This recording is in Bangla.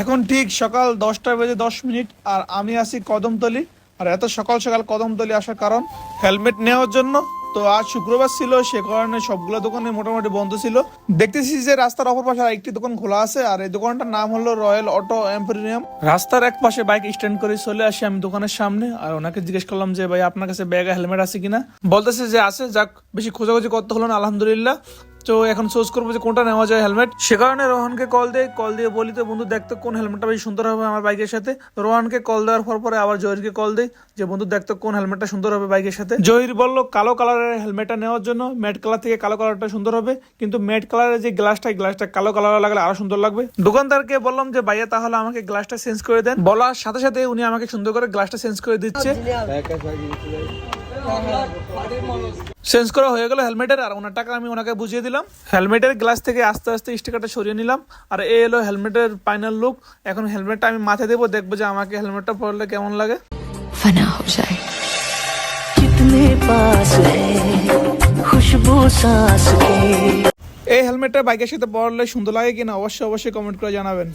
এখন ঠিক সকাল দশটা বেজে দশ মিনিট, আর আমি আছি কদমতলি। আর এত সকাল সকাল কদমতলি আসার কারণ, হেলমেট নেওয়ার জন্য তো আজ শুক্রবার ছিল, সে কারণে সবগুলো দোকানে মোটামুটি বন্ধ ছিল। দেখতেছি যে রাস্তার অপর পাশে আরেকটি দোকান খোলা আছে, আর এই দোকানটার নাম হলো রয়্যাল অটো এম্পোরিয়াম। রাস্তার এক পাশে বাইক স্ট্যান্ড করে চলে আসি আমি দোকানের সামনে, আর ওনাকে জিজ্ঞেস করলাম যে, ভাই, আপনার কাছে ব্যাগে হেলমেট আছে কিনা? বলতেছে যে, আছে, যাক, বেশি খোঁজাখুঁজি করতে হলো না, আলহামদুলিল্লাহ। তো এখন সোর্স করব যে কোনটা নেওয়া যায় হেলমেট সে কারণে রোহনকে কল দেয় কল দিয়ে বলি তো, বন্ধু দেখতো কোন হেলমেটটা বেশি সুন্দর হবে আমার বাইকের সাথে। রোহনকে কল দেওয়ার পর পরে আবার জহিরকে কল দেয় যে, বন্ধু দেখতো কোন হেলমেটটা সুন্দর হবে বাইকের সাথে? জহির বলল, কালো কালারের হেলমেটটা নেওয়ার জন্য ম্যাট কালার থেকে কালো কালারটা সুন্দর হবে, কিন্তু ম্যাট কালারের যে গ্লাসটা গ্লাসটা কালো কালার লাগলে আরও সুন্দর লাগবে। দোকানদারকে বললাম যে, ভাইয়া, তাহলে আমাকে গ্লাসটা চেঞ্জ করে দেন। বলার সাথে সাথে উনি আমাকে সুন্দর করে গ্লাসটা চেঞ্জ করে দিচ্ছে। চেঞ্জ করা হয়ে গেল হেলমেটের আর ওনার টাকা আমি ওনাকে বুঝিয়ে দিলাম হেলমেটের গ্লাস থেকে আস্তে আস্তে স্টিকারটা সরিয়ে নিলাম আর এই এলো হেলমেটের ফাইনাল লুক এখন হেলমেটটা আমি মাথায় দেবো দেখবো যে আমাকে হেলমেটটা পরলে কেমন লাগে फना हो जाए कितने पास है खुशबू सांस के এই হেলমেটটা বাইকের সাথে পরলে সুন্দর লাগে কিনা অবশ্যই অবশ্যই কমেন্ট করে জানাবেন